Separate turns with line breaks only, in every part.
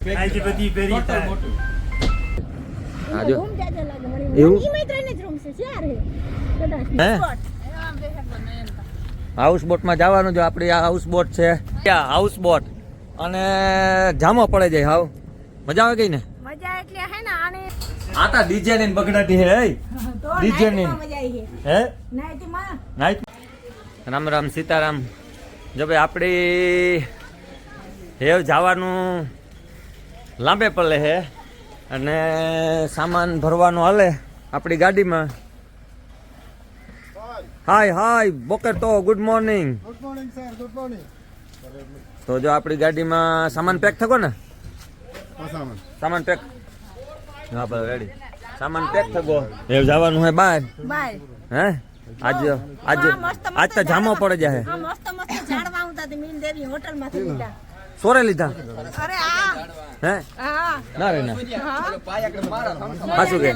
અહીંથી બધી ભેરી થાય
આજો
એવું?
ઈ મેં ત્રણે જ રૂમ છે ચાર હે કદાચ
હે? હાઉસ બોટમાં જવાનું જો આપણી આ હાઉસ બોટ છે. ત્યાં હાઉસ બોટ અને જામો પડે જાય હાવ. મજા આવે ગઈ ને?
મજા એટલે હે ને આને
આ તા ડીજે ની બગડાટી હે? ડીજે ની. હે?
નાઈટમાં
નાઈટ રામ રામ સીતારામ. જો ભાઈ આપણી હેવ જવાનું લાંબે પલે છે અને સામાન ભરવાનો હાલે આપણી ગાડીમાં. હાય હાય બોકર તો good morning
good morning sir good morning
તો જો આપણી ગાડીમાં સામાન પેક થકો ને? સામાન. પેક હા ભાઈ રેડી સામાન પેક થકો. એ જવાનું હે બહાર
બાય
હે? આજ આજ
હા,
આજ તો જામો પડે જાય
હે. મસ્ત મસ્ત ઝાડવા આવતા તે મીન દેવી હોટલમાંથી લીધા.
સોરે લીધા?
અરે આ
હે? ના રે ના.
હા
શું કે?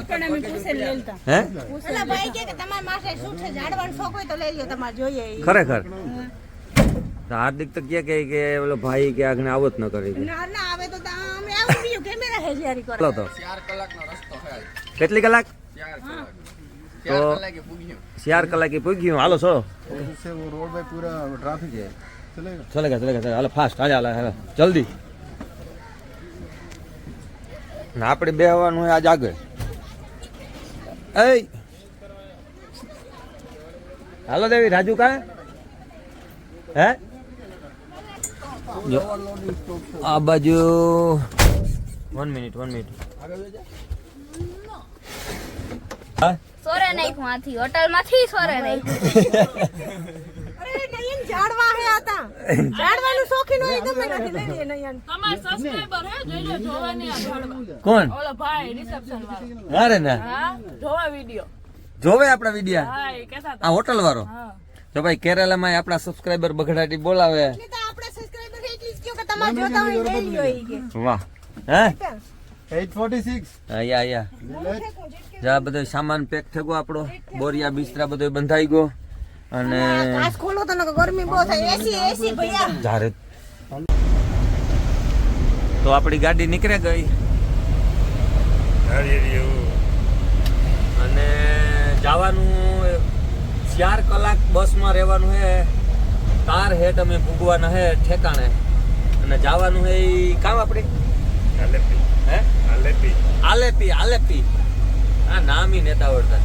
હે?
ઓલા તો
ખરેખર હાર્દિક તો કે કે કે ઓલો ભાઈ કે આગને આવો જ ન કરે
ના આવે તો અમે આવું બીજું કેમેરા હે જારી કરે.
તો. 4 કલાકનો રસ્તો હે કેટલી કલાક? તો 4 કલાકે પૂગ્યું. 4 કલાકે
પૂગ્યું હાલો છો. રોડ પર પૂરા ટ્રાફિક છે
ચલેગા ચલેગા ચલેગા હાલો ફાસ્ટ હાલે હાલે. જલ્દી. ને આપણે બે આવવાનું હોય આજ આગળ. એ હાલો દેવી રાજુ કા? હે? આ બાજુ વન મિનિટ વન મિનિટ હા
સોરે નહીં આથી હોટલમાંથી સોરે
નયન ઝાડવા હે આતા. ઝાડવાનું શોખીન હોય ગમે નથી. લઈ લે નયન.
તમાર સબસ્ક્રાઇબર હે? જોઈજો જોવાની આ ભણવા.
કોણ?
ઓલો ભાઈ રિસેપ્શન વાળો.
અરે ના.
હા? જોવા વિડિયો
જોવે આપણા વિડિયા?
હા એ કેતા
આ હોટલ વાળો?
હા.
તો ભાઈ કેરાલામાં આપણા સબસ્ક્રાઇબર બગડાટી બોલાવે.
એટલે તો આપણા સબસ્ક્રાઇબર એટલી જ કયો કે તમાર જોતા હોય લઈ લ્યો ઈ કે.
વાહ. હે?
846
આયા આયા. જા બધો સામાન પેક થયો આપણો. બોરિયા બિસ્તરા બધો બંધાઈ ગયો. અને
કાચ ખોલો તો ગરમી બહુ થાય. એસી એસી ભૈયા.
જારે તો આપણી ગાડી નીકળે ગઈ. અને જવાનું ચાર કલાક બસમાં રહેવાનું હે. તાર હેઠ અમે ભૂગવાના હે ઠેકાણે. અને જવાનું હે ઈ કામ આપણે હે? આલેપી. આલેપી આલેપી. આ નામ ઈ નેતા આવડતા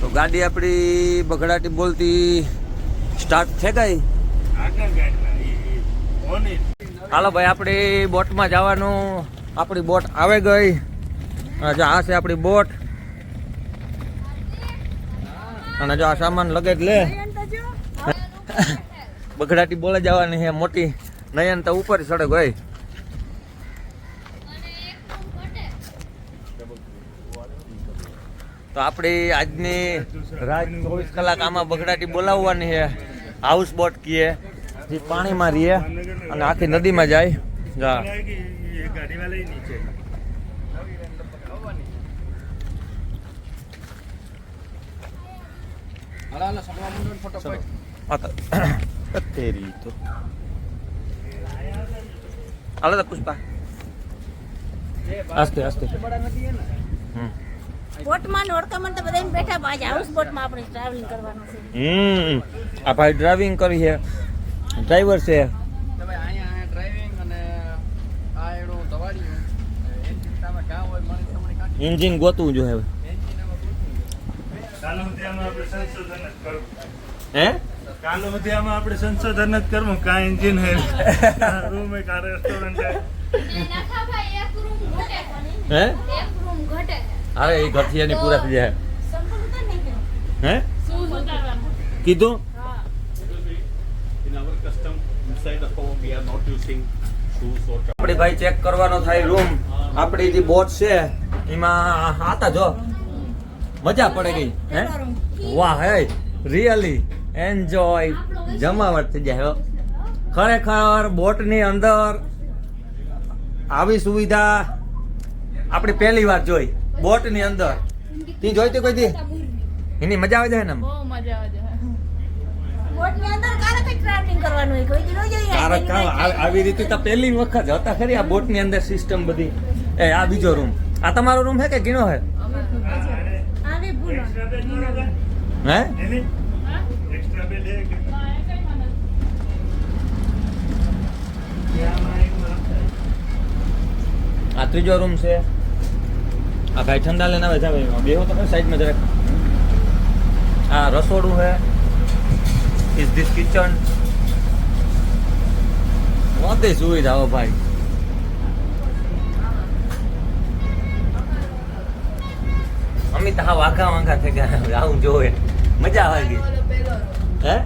તો ગાડી આપણી બગડાટી બોલતી સ્ટાર્ટ છે ગઈ. હાલો ભાઈ આપણી બોટમાં જવાનું. આપણી બોટ આવે ગઈ. જો આ છે આપણી બોટ. અને જો આ સામાન લગેજ લે. બગડાટી બોલે જવાની છે, મોટી. નયન તો ઉપર ચડે ગઈ. તો આપણી આજની રાત ચોવીસ કલાક આમાં બગડાટી બોલાવવાની છે. હાઉસ બોટ કીએ જે પાણીમાં રહીએ અને આખી નદીમાં જાય. તેરી તો હાલો તો પુષ્પા. આસ્તે આસ્તે. હમ.
બોટમાં ને ઓળખામણ તો બધાને બેઠા પાછા હાઉસ બોટમાં આપણે ટ્રાવેલિંગ કરવાનું છે.
હમ આ ભાઈ ડ્રાઇવિંગ કરી છે. ડ્રાઈવર છે. એન્જિન ગોતવું જોઈએ હવે.
કાલો સુધી આમાં આપણે સંશોધન જ કરવું.
હે?
કાલો સુધી આમાં આપણે સંશોધન જ કરવું કા એન્જિન હે રૂમ હે? કા રેસ્ટોરન્ટ
અરે, એ ગઠિયાની પૂરા થઈ જાય. હે? કીધું? આપણે ભાઈ ચેક કરવાનો થાય રૂમ આપણી જે બોટ છે, એમાં હતા જો. મજા પડે ગઈ, હે? વાહ, હે રિયલી એન્જોય જમાવટ થઈ જાય. ખરેખર બોટની અંદર આવી સુવિધા આપણે પહેલી વાર જોઈ. બોટની અંદર. તી જોઈ તી કોઈ દી? એની મજા આવે છે ને
બહુ મજા આવે છે
ટ્રાવેલિંગ કરવાનું હોય કોઈ દી ન જોઈએ
તારે આ- આવી રીતે તો પહેલી વખત હતા ખરી આ બોટની અંદર સિસ્ટમ બધી. એ આ બીજો રૂમ આ તમારો રૂમ હે કે ગીણો હે?
ન?
હે
એક્સ્ટ્રા બેડ.
આ ત્રીજો રૂમ છે. આ ભાઈ ઠંડા લઈને આવે છે ભાઈ બેહો તમે સાઈડમાં જરાક આ રસોડું હે ઇઝ ધીસ કિચન વાતે સુઈ જાઓ ભાઈ અમિત હા વાંકા વાંકા થઈ ગયા આવું જોવે મજા આવે ગઈ હે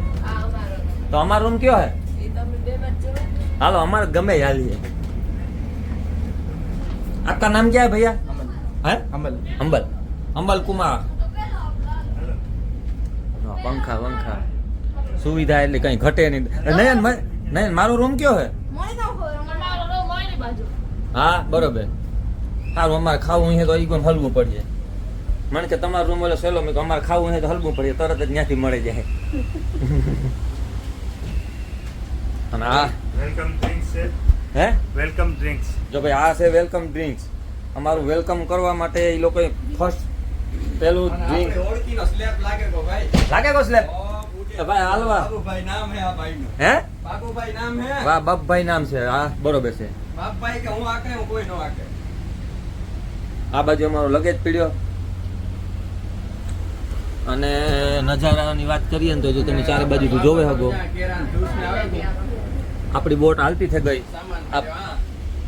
તો અમારો રૂમ કયો હે હાલો અમારે ગમે હાલીએ આપકા નામ ક્યાં ભૈયા
હે?
અંબલ અંબલ અંબલ કુમાર. પંખા પંખા. સુવિધા એટલે કઈ ઘટે નહીં. નયન નયન મારો રૂમ કયો હે? હા બરોબર. સારું અમારે ખાવું હે તો એ કોઈ હલવું પડશે મને કે તમારો રૂમ ઓલો સહેલો મેં અમારે ખાવું હે તો હલવું પડે તરત જ ત્યાંથી મળે જાય. અને આ
વેલકમ ડ્રિંક્સ
હે?
Welcome drinks.
જો ભાઈ આ છે વેલકમ ડ્રિંક્સ. અમારું વેલકમ કરવા માટે એ લોકોએ ફર્સ્ટ પેલું ડ્રિંક
લાગે કો ભાઈ
સ્લેબ ભાઈ હાલવા.
બાબુભાઈ નામ હે આ ભાઈનું.
હે?
બાપુભાઈ નામ હે?
વાહ બાપભાઈ નામ છે. હા બરોબર છે.
બાપભાઈ કે હું આકે હું કોઈ નો આકે
આ બાજુ અમારો લગેજ પીડ્યો. અને નજારાની વાત કરીએ ને તો જો તમે ચારે બાજુ જોવે હગો. આપણી બોટ હાલતી થઈ ગઈ.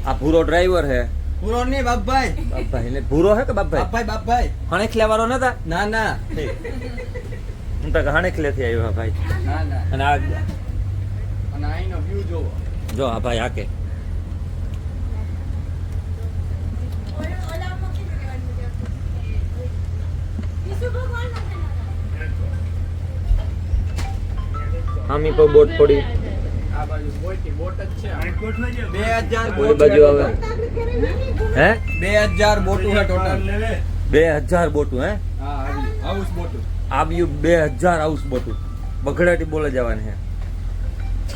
આ ભૂરો ડ્રાઈવર હે.
પૂરો નહીં બાપભાઈ.
બાપભાઈ એટલે ભૂરો હે કે બાપભાઈ?
બાપભાઈ બાપભાઈ.
હણે વાળો નતા
ના ના.
હું તો હણેખલે થી આવ્યો ભાઈ.
ના ના.
અને આ
અને અહીંનો વ્યૂ જોવો.
જો આ ભાઈ આકે
ભગવાન
પર બોટ પડી.
બે હજાર બોટ
હે? આવ્યું હજાર હાઉસ બોટું બગડાટી બોલે જવાની હે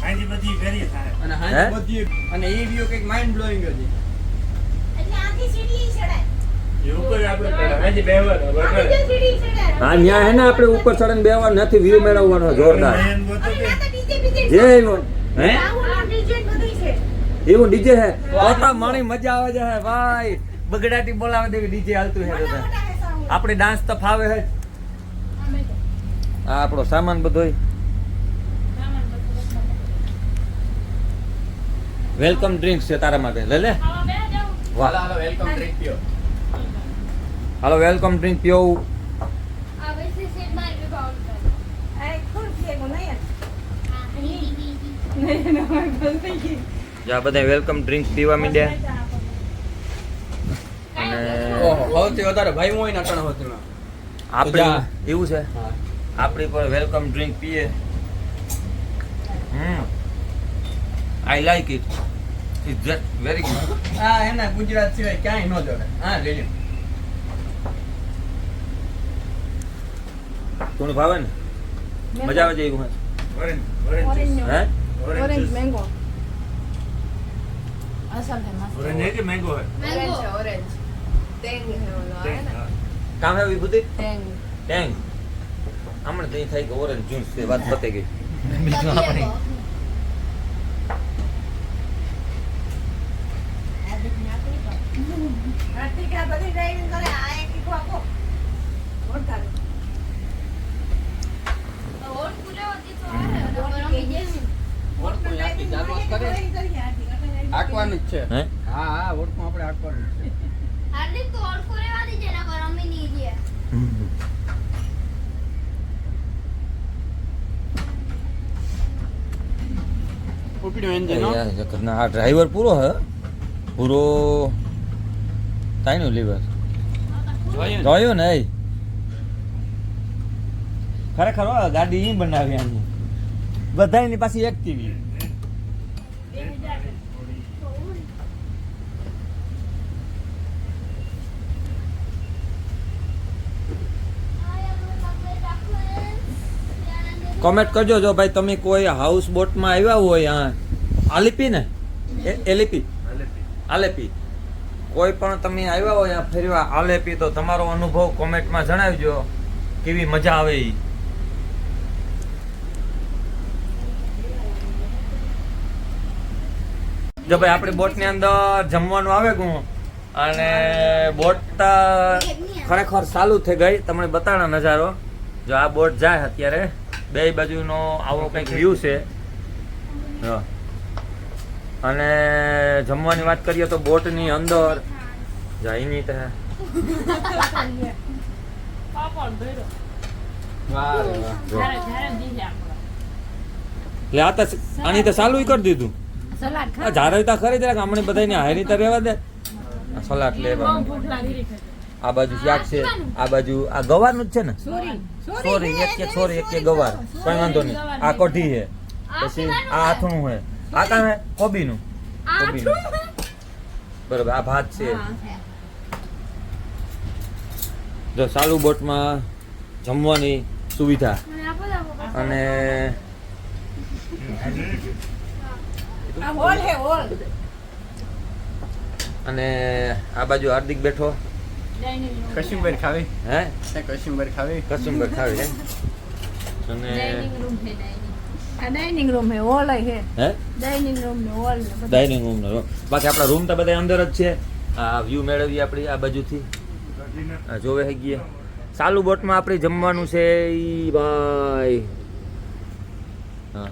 અહીંથી બધી ફેરી થાય.
અને
હે?
એ કંઈક માઇન્ડ હતી
ન્યા હે ને આપણે ઉપર ચડીને બેવા નથી વ્યૂ મેળવવાનો જોરદાર. જે હે?
રાહુલ ડીજે બધું છે
એવું ડીજે હે? ઓટા માણી મજા આવે છે ભાઈ. બગડાટી બોલાવે દેવી ડીજે હાલતું હે આપણે ડાન્સ તો ફાવે હે. આ આપણો સામાન બધોય વેલકમ ડ્રિંક્સ છે તારા માટે. લે લે. વાહ.
હાલો હાલો વેલકમ ડ્રિંક પીઓ.
હાલો વેલકમ ડ્રિંક પીવું
આ વૈસી સીટ મારી બી બાઉલ કર
આ એક ખુર છે એમાં નહીં
જ્યાં બધા વેલકમ ડ્રિંક પીવા માંડ્યા. અને
સૌથી વધારે ભાઈ હોય ને અટણ હોતું
આપણે એવું છે?
હા.
આપણી પર વેલકમ ડ્રિંક પીએ. હમ. I like it it's just very good
હા એના ગુજરાત સિવાય ક્યાંય ન જોડે હા લઈ કોણ
થોડું ભાવે ને? મજા આવે છે એવું હે?
Orange, orange juice.
હે
ઓરેન્જ જ્યુસ.
મેંગો
ઓરેન્જ હે કે મેંગો હે?
મેંગો
ટેંગ, હા.
કામ હે વિભૂતિ ટેંગ હમણાં તઈ થાય કે ઓરેન્જ જ્યુસ છે વાત પતી ગઈ બીજું આપણે
આર્થિક આ બધી ડ્રાઇવિંગ કરે આ એક ઈકો આપો મોટા
ઓર પૂરે હોતી તો આવે રમી જેવી
ઓળખું આખી જાગવાત કરે આંકવાનું જ છે.
હે?
હા હા ઓળખું આપણે આંકવાનું જ છે.
હાર્દિક તો ઓર પૂરે વાળી છે પર રમી નહીં દે
ઉપડ્યું એન્જિન હો.
યાર, જગન્નાથ, આ ડ્રાઈવર પૂરો હે? પૂરો તાઈનું લીવર.
જોયું ને?
ખરેખર ગાડી બનાવી આની. બધાની
પાસે એક ટીવી
કોમેન્ટ કરજો જો ભાઈ તમે કોઈ હાઉસ બોટમાં આવ્યા હોય આ આલિપી ને? એ- એલિપી? આલેપી. કોઈ પણ તમે આવ્યા હોય આ ફેરવા આલેપી તો તમારો અનુભવ કોમેન્ટમાં જણાવજો. કેવી મજા આવે ઈ. જો ભાઈ આપણી બોટની અંદર જમવાનું આવે ગું અને બોટ ખરેખર ચાલુ થઈ ગઈ. તમને બતાડો નજારો. જો આ બોટ જાય અત્યારે. બે બાજુનો આવો કંઈક વ્યૂ છે. અને જમવાની વાત કરીએ તો બોટની અંદર. જઈની તે એટલે આ તો આની તો ચાલુ કરી દીધું.
સલાડ
આ જારે તો ખરી જરાક હમણાં બધાને હારી તા રહેવા દે. સલાટ સલાડ
છે.
આ બાજુ શાક છે આ બાજુ આ ગવારનું જ છે ને?
સોરી.
સોરી એક કે સોરી એક કે ગવાર. કઈ વાંધો નહીં. આ કઢી છે. પછી આ આથણું છે. આ કામ હે કોબીનું. કોબીનું. બરોબર આ ભાત છે. જો ચાલુ બોટમાં જમવાની સુવિધા. અને અને આ બાજુ હાર્દિક બેઠો.
રૂમ
ખાવી?
હે?
તે ખાવી?
કસુંબર ખાવી હે? અને
ડાઇનિંગ રૂમ
હે હોલ હે.
હે?
ડાઇનિંગ રૂમ ને હોલ ને
ડાઇનિંગ રૂમ ને બાકી આપણા રૂમ તો બધા અંદર જ છે. આ વ્યૂ મેળવીએ આપણી આ બાજુથી. આ જોવે હે ગયે. ચાલુ બોટમાં આપણે જમવાનું છે ઈ ભાઈ. હા.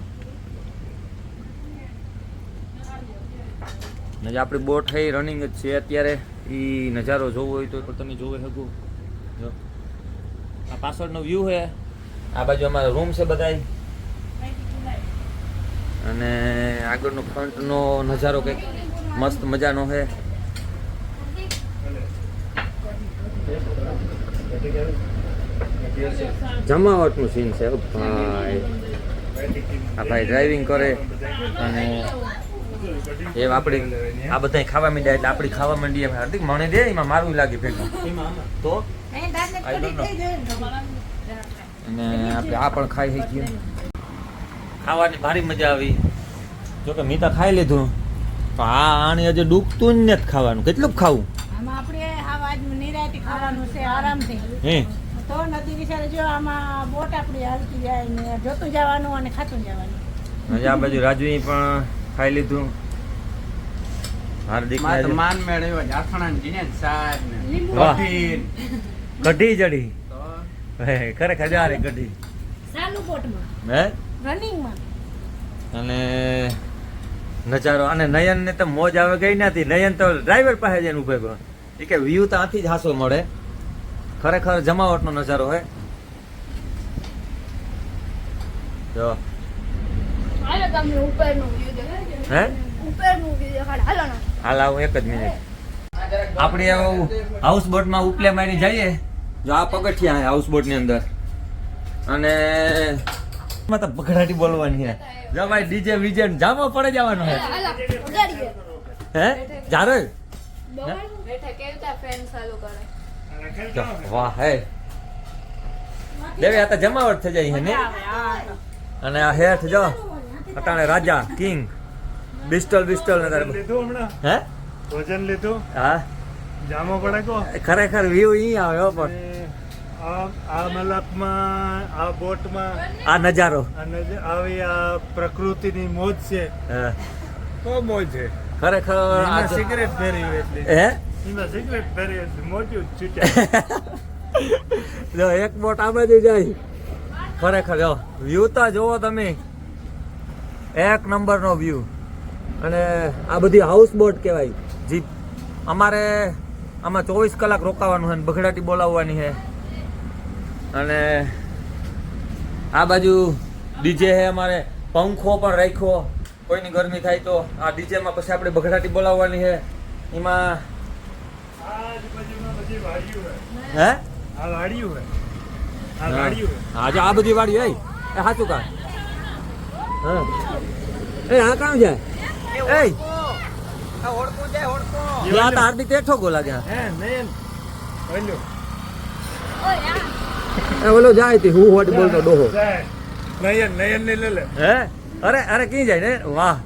ને આપણી બોટ છે રનિંગ જ છે. અત્યારે એ નજારો જોવો હોય તો તમે જોઈ શકો જો. આ પાછળનો વ્યૂ છે. આ બાજુ અમારો રૂમ છે બધાય. અને આગળનો ફ્રન્ટનો નજારો કંઈક મસ્ત મજાનો છે. જમાવટનું સીન છે. ભાઈ. આ ભાઈ ડ્રાઇવિંગ કરે અને એ આપણી આ બધા ખાવા માંડ્યા એટલે આપણી ખાવા માંડીએ હાર્દિક મને દે એમાં મારું લાગે ભેગું. તો. અને આપણે આ પણ ખાઈ શકીએ. ખાવાની ભારી મજા આવી. જો કે મીતા ખાઈ લીધું. તો આ આણી હજી ડૂબતું જ નથી ખાવાનું. કેટલું ખાવું?
આપણે આ આજ નિરાયતી ખાવાનું છે આરામથી.
હે?
તો નદી વિચારે જો આમાં બોટ આપણી હાલતી જાય ને જોતું જવાનું અને ખાતું જવાનું.
આ બાજુ રાજવી પણ ખાઈ લીધું. હાર્દિક
માન મેળવ્યો જાફણા જીને સાહેબ ને
લીંબુ.
કઢી.
જડી. હે ખરેખર જારે કઢી.
સાલુ બોટમાં
હે?
રનિંગમાં.
અને નજારો અને નયન ને તો મોજ આવે ગઈ નથી નયન તો ડ્રાઈવર પાસે જઈને એનું રહ્યો. એ કે વ્યૂ તો આથી જ હાસો મળે. ખરેખર જમાવટનો નજારો હોય જો.
હાલો તમને ઉપરનું વ્યૂ
હે?
ઉપરનું હાલો
હાલ આવું એક જ મિનિટ આપણે હાઉસ બોટમાં ઉપલે મારી જઈએ. જો આ પગથિયા હાઉસ બોટની અંદર. અને એમાં તો બગડાટી બોલવાની છે. જો ભાઈ ડીજે વીજે જામો પડે જવાનું
હે
હે? જારે?
બેઠા કેવતા ફેન ચાલુ કરે?
જો, વાહ હે. દેવી આ તો જમાવટ થઈ જાય છે ને અને આ હેઠ જો અટાણે રાજા કિંગ બિસ્ટલ બિસ્ટલ
લીધું હમણાં?
હે?
ભોજન લીધું?
હા.
જામો પડે કો
ખરેખર વ્યૂ અહીં આવ્યો પણ.
આ આ આ બોટમાં.
આ નજારો.
આવી આ પ્રકૃતિની મોજ છે.
હા.
તો મોજ છે.
ખરેખર આ
સિગરેટ ફેરી એટલે.
હે?
એમાં સિગરેટ ફેરી મોટી જ
જો એક બોટ આ બાજુ જાય. ખરેખર જો વ્યૂ તો જોવો તમે. એક નંબરનો વ્યૂ. અને આ બધી હાઉસ બોટ કહેવાય. જીપ અમારે આમાં ચોવીસ કલાક રોકાવાનું છે ને બગડાટી બોલાવવાની છે અને આ બાજુ ડીજે છે અમારે પંખો પણ રાખ્યો. કોઈની ગરમી થાય તો આ ડીજેમાં પછી આપણે બગડાટી બોલાવવાની છે એમાં હે? હા આ બધી વાડી હોય એ સાચું કા? હા. એ આ કામ જાય એ ત્યાં તો હાર્દિક બેઠો ગો લાગે
હે મેન. ઓલો
ઓય
ઓલો જાય તે હું હોટ બોલતો ડોહો.
નયન નયન ને લે લે.
હે? અરે અરે કી જાય ને? વાહ.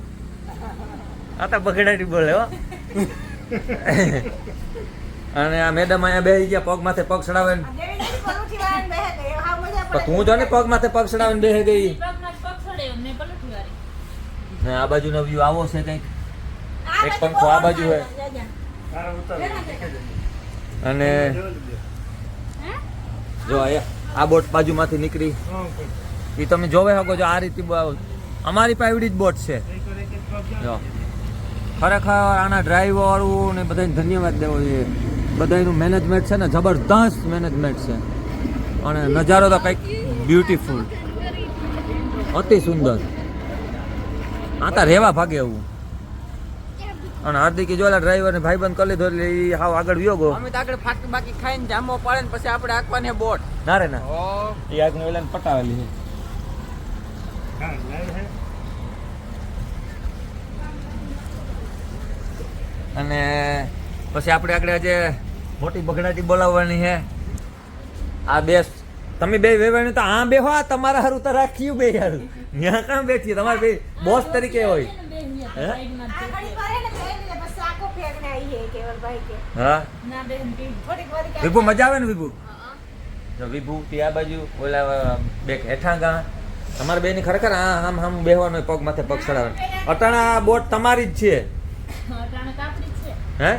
આ તો બોલે હો. અને આ મેડમ અહીંયા બેસી ગયા પગ માથે પગ ચડાવે ને
દેવી દેવી પલોઠી વાળાને બેહે ગઈ. હા, મજા
તો જો ને પગ માથે પગ ચડાવે બેસી ગઈ
પગમાં જ પગ ચડે ને પલટી વાળી
ને આ બાજુનો વ્યૂ આવો છે કંઈક?
આ
એક
બાજુ
પંખો આ બાજુ હે.
જા, જા.
હારા ઉતાર
અને જો આ બોટ બાજુમાંથી નીકળી. એ તમે જોવે શકો છો આ રીતે બ- અમારી પાસે એવડી જ બોટ છે. જો. ખરેખર આના ડ્રાઈવર ને બધાને ધન્યવાદ દેવો જોઈએ. બધાનું મેનેજમેન્ટ છે ને જબરદસ્ત મેનેજમેન્ટ છે. અને નજારો તો કંઈક બ્યુટીફુલ અતિ સુંદર. આ તો રેવા ભાગે એવું. અને હાર્દિકે જોયેલા ડ્રાઈવર ને ભાઈબંધ કરી લીધો એટલે એ હાવ આગળ વ્યો ગયો.
અમે તો આગળ ફાટ બાકી ખાઈને જામો પડે ને પછી આપણે આંકવાની બોટ.
ના રે ના. એ આગળ ઓલાને પટાવેલી છે. અને પછી આપણે આગળ આજે મોટી બગડાટી બોલાવવાની છે. આ બે તમે બે વેવાણી તો આ બે હો તમારા હારું તો રાખ્યું બે હારું. ત્યાં કામ બેઠી? તમારે બે બોસ તરીકે હોય. હે? વિભુ મજા આવે ને વિભુ? જો વિભુ ત્યાં બાજુ ઓલા બે હેઠા ગા તમારે બે ની ખરેખર આ આમ આમ બેહવાનો પગ માથે પગ ચડાવવાનો. અટાણા બોટ તમારી જ છે. હે?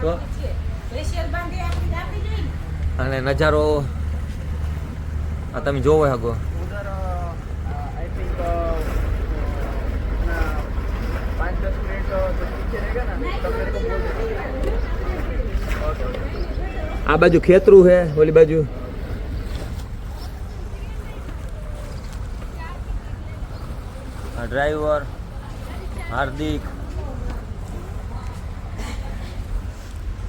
તો. અને નજારો આ તમે જોવો શકો
ઉધર આઈ થિંક પાંચ દસ મિનિટ તો પીછે રહેગા ના તબ મેરે કો બોલ
આ બાજુ ખેતરું છે ઓલી બાજુ. ડ્રાઈવર હાર્દિક.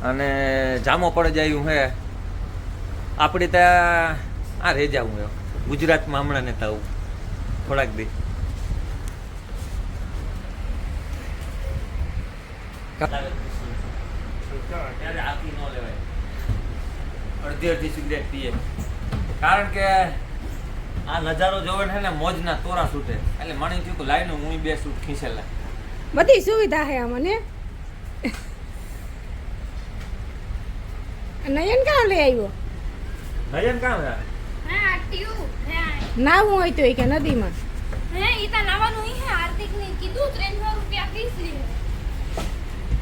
અને જામો પડી જાય હે. આપણે ત્યાં આ રેજા હું. એમ ગુજરાતમાં હમણાં ને આવું. થોડાક દે. ત્યારે આખી ન લેવાય અડધી અડધી સિગરેટ પીએ. કારણ કે આ નજારો જોવે છે ને મોજના તોરા છૂટે એટલે મને થયું કે લાઈને હું બે સૂટ ખીસેલા.
બધી સુવિધા છે મને નયન કામ લઈ આવ્યો?
નયન કામ
નાવું હોય તો એ કે નદીમાં.
હે? ઈ તા નાવાનું હે હાર્દિક ને કીધું 300 રૂપિયા ફીસ લે.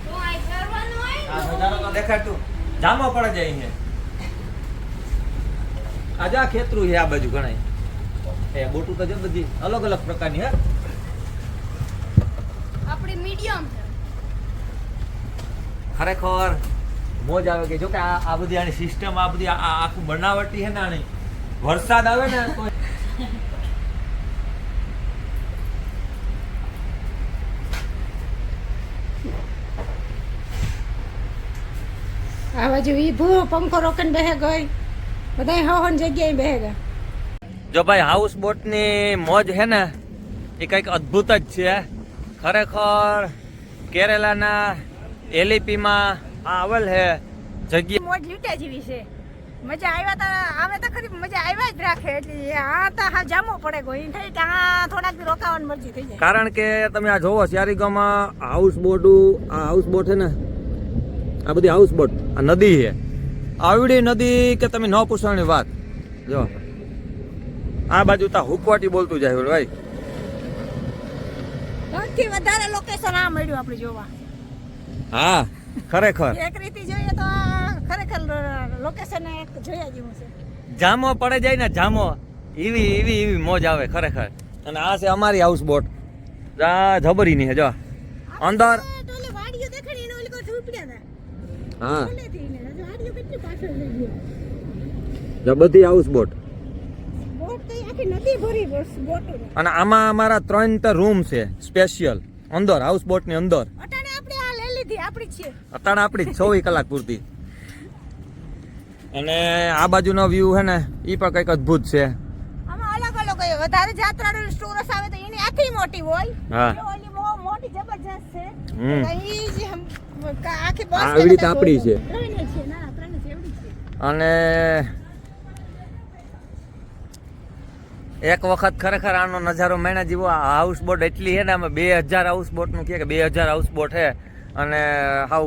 તો આ ફરવાનું હોય
આ નજારો તો દેખાડતું જામો પડે જાય આજે ખેતરું છે આ બાજુ ઘણાય. એ બોટું તો જો બધી અલગ અલગ પ્રકારની હે?
આપણી મીડિયમ
ખરેખર મોજ આવે કે જો કે આ બધી આની સિસ્ટમ આ બધી આખું બનાવટી છે ને આની. વરસાદ આવે ને તો
આ બાજુ ભૂ પંખો રોકન બેહે ગઈ. બધા હવન જગ્યાએ બેહે ગયા.
જો ભાઈ હાઉસ બોટની મોજ હે ને એ કંઈક અદ્ભુત જ છે. ખરેખર કેરેલાના એલીપીમાં આ આવેલ હે જગ્યા
મોજ લૂંટ્યા જેવી છે. મજા આવ્યા તા આવે તો ખરી મજા આવ્યા જ રાખે એટલે આ તો હા જામો પડે કોઈ. થઈ ત્યાં થોડાક રોકાવાની મરજી થઈ જાય.
કારણ કે તમે આ જોવો સિયારીગામાં હાઉસ બોટ આ હાઉસ બોટ છે ને આ બધી હાઉસ બોટ આ નદી છે. આવડી નદી કે તમે ન પૂછવાની વાત? જો. આ બાજુ તા હુકવાટી બોલતું જાય ભાઈ.
સૌથી વધારે લોકેશન આ મળ્યું આપણે જોવા.
હા. ખરેખર.
એક રીતે જોઈએ તો ખરેખર લોકેશન એક જોયા જેવું છે.
જામો પડે જાય ને જામો. એવી એવી એવી મોજ આવે ખરેખર. અને આ છે અમારી હાઉસ બોટ આ જબરીની છે જો. અંદર. હા.
ને
બધી હાઉસ બોટો અને આમાં અમારા ત્રણ રૂમ છે સ્પેશિયલ અંદર હાઉસ બોટની અંદર
અટાણે આપણે આ લઈ લીધી આપણી જ છે
અત્યારે આપણી ચોવીસ કલાક પૂરતી. અને આ બાજુનો વ્યૂ છે ને એ પણ કંઈક અદ્ભુત છે.
અલગ અલગ વધારે જાત્રાળુ સ્ટોરસ આવે તો એની આખી મોટી હોય.
હા.
એ ઓલી બહુ મોટી જબરજસ્ત છે. ઈ જ હમ- આખી બસ
આ રીતે આપણી છે.
ત્રણ જ છે ના ના, ત્રણ જ એવડી છે.
અને એક વખત ખરેખર આનો નજારો મેણા જેવો હાઉસ બોટ એટલી છે ને અમે બે હજાર હાઉસ બોટનું કહે કે બે હજાર હાઉસ બોટ છે. અને હાવ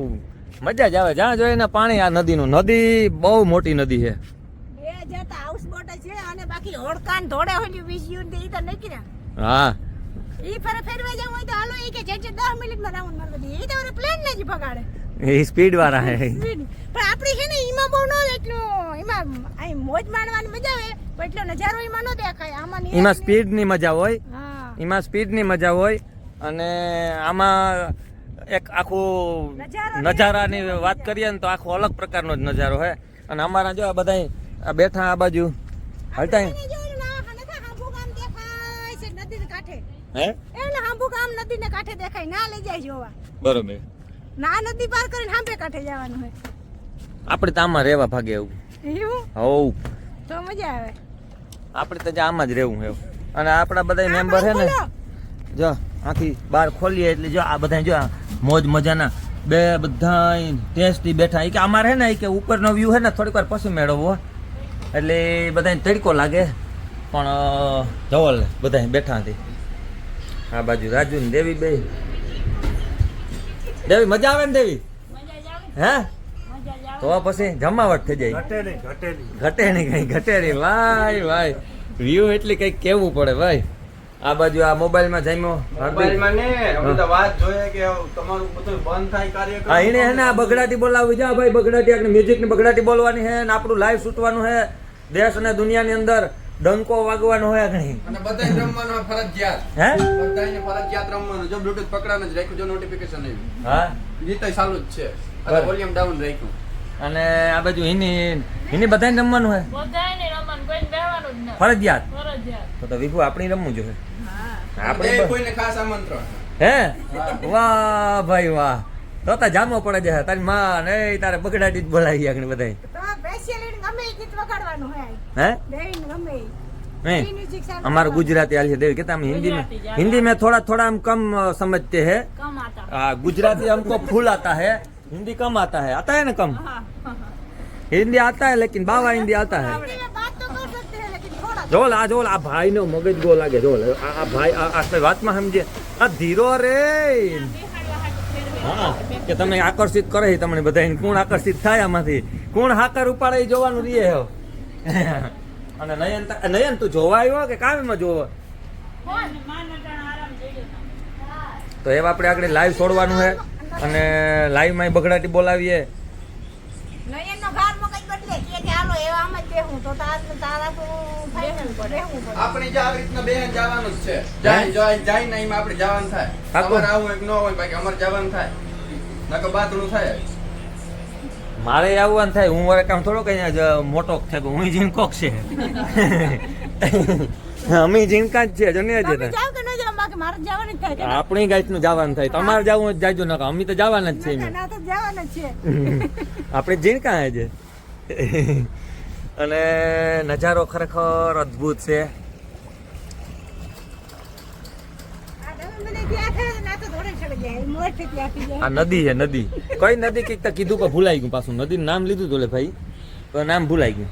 મજા જ આવે. જ્યાં જોઈએ ને પાણી આ નદીનું. નદી બહુ મોટી નદી છે. હા.
ઈ ફરે ફેરવા જવું હોય તો હાલો ઈ કે જે જે 10 મિનિટમાં રાઉન્ડ મારવા દે. ઈ પ્લેન ને જ
એ સ્પીડ વાળા છે
પણ આપણી છે ને ઈમાં બહુ ન એટલું એમાં આઈ મોજ માણવાની મજા આવે પણ એટલો નજારો એમાં ન દેખાય. આમાં
એમાં સ્પીડની મજા હોય.
હા.
એમાં સ્પીડની મજા હોય અને આમાં એક આખું નજારાની વાત કરીએ ને તો આખો અલગ પ્રકારનો જ નજારો છે અને અમારા જો આ બધા આ બેઠા આ બાજુ. હલતા
ના હા હાંભુ ગામ દેખાય છે નદીને કાંઠે.
હે?
દેખાય ના લઈ જાય જોવા.
બરોબર.
ના નદી પાર કરીને હાંભે કાંઠે જવાનું હોય.
આપણે તો આમાં રહેવા ભાગે એવું.
એવું?
હોવ
તો મજા આવે.
આપણે તો આમાં જ રહેવું છે અને આપણા બધા મેમ્બર છે ને જો. આખી બહાર ખોલીએ એટલે જો આ બધા જો મોજ મજાના બે બધા ટેસ્ટી બેઠા. એ કે અમારે ને કે ઉપરનો વ્યૂ હે ને થોડીક વાર પછી મેળવવો એટલે બધા તડકો લાગે. પણ અ, બધા બેઠા હતી આ બાજુ રાજુ ને દેવી બે. દેવી મજા આવે ને દેવી? હે? તો પછી જમાવટ થઈ જાય. ઘટે નહીં કઈ ઘટે નહીં. ભાઈ ભાઈ વ્યૂ એટલી કઈ કેવું પડે ભાઈ. આ બાજુ આ મોબાઈલમાં જામ્યો.
મોબાઈલમાં ને અમે તો વાત જોઈએ કે તમારું બધું બંધ થાય કાર્યક્રમ
હા એને હેને આ બગડાટી બોલાવી. જા ભાઈ બગડાટી આપણે મ્યુઝિકની બગડાટી બોલવાની છે ને આપણું લાઈવ શૂટવાનું છે દેશ અને દુનિયાની અંદર ડંકો વાગવાનો હોય ઘણી
અને બધાય રમવાનું ફરજિયાત.
હે?
બધાયને ફરજિયાત રમવાનું. જો બ્લૂટૂથ પકડાને જ રાખ્યું જો નોટિફિકેશન આવ્યું.
હા.
ગીતય ચાલુ જ છે. વોલ્યુમ ડાઉન રાખ્યું.
અને આ બાજુ હિની હિની બધાને રમવાનું હે?
બધાને રમવાનું કોઈને બેહવાનું જ ન.
ફરજિયાત?
ફરજિયાત.
તો તો વિભુ આપણી રમવું જોઈએ. આપણે
કોઈને ખાસ આમંત્રણ.
હે? વાહ ભાઈ વાહ. તો તા જામો પડે છે તારી માં ને તારે બગડાટી જ બોલાવી આગળ બધા હે? અમારું ગુજરાતી હાલ છે દેવી કેતા હિન્દી
મેં હિન્દી
મેં થોડા થોડા આમ કમ સમજતે હે? ગુજરાતી હમકો
ફૂલ આતા
હે? गुजराती हमको फुल आता है हिंदी कम आता है आता है ना कम
હા
हिंदी आता है लेकिन बाबा हिंदी आता है
हिंदी में बात तो कर सकते हैं लेकिन थोड़ा
જોલ આ જોલ આ ભાઈ નો મગજ ગો લાગે જોલ આ આ ભાઈ આ આ વાતમાં સમજે આ ધીરો રે
બેહાડવા હાટુ ફેરવે
હા કે તમે આકર્ષિત કરે છે તમને બધા કોણ આકર્ષિત થાય આમાંથી કોણ હાકર ઉપાડે એ જોવાનું રીએ હો અને નયન તા- નયન તું જોવા આવ્યો કે કામમાં જોવા
માન માન અટાણા આરામ જઈ
તો એવા આપણે આગળ લાઈવ છોડવાનું છે અને લાઈવમાં બગડાટી બોલાવીએ.
નયનનો ભાર મગજ બદલે. કે કે હાલો એવા આમ જ બેહું. તો તાર તારા તો ફાઇનલ પડે બેહવું પડે.
આપણે જે આવી રીતના બેન જવાનું જ છે. જાય જાય જાય ને આપણે જવાનું થાય.
પાક્કું?
આવું એક ન હોય બાકી અમારે જવાનું થાય. નકર બાથરૂમ થાય.
મારે આવવાનું થાય. હું મારે કામ થોડો કઈ મોટો છે હું જીનકોક છે. અમે જીનકા જ છે જો ને જ આપણી ગાઈટનું જવાનું થાય. તમારે જવું જાજો નકા અમે તો જવાના જ છે
તો
આપણે જીણકા છે અને નજારો ખરેખર અદ્ભુત છે.
આ તો
નદી છે નદી. કઈ નદી કંઈક કીધું કે ભૂલાઈ ગયું પાછું. નદી નામ લીધું હતું ભાઈ. તો નામ ભૂલાઈ ગયું.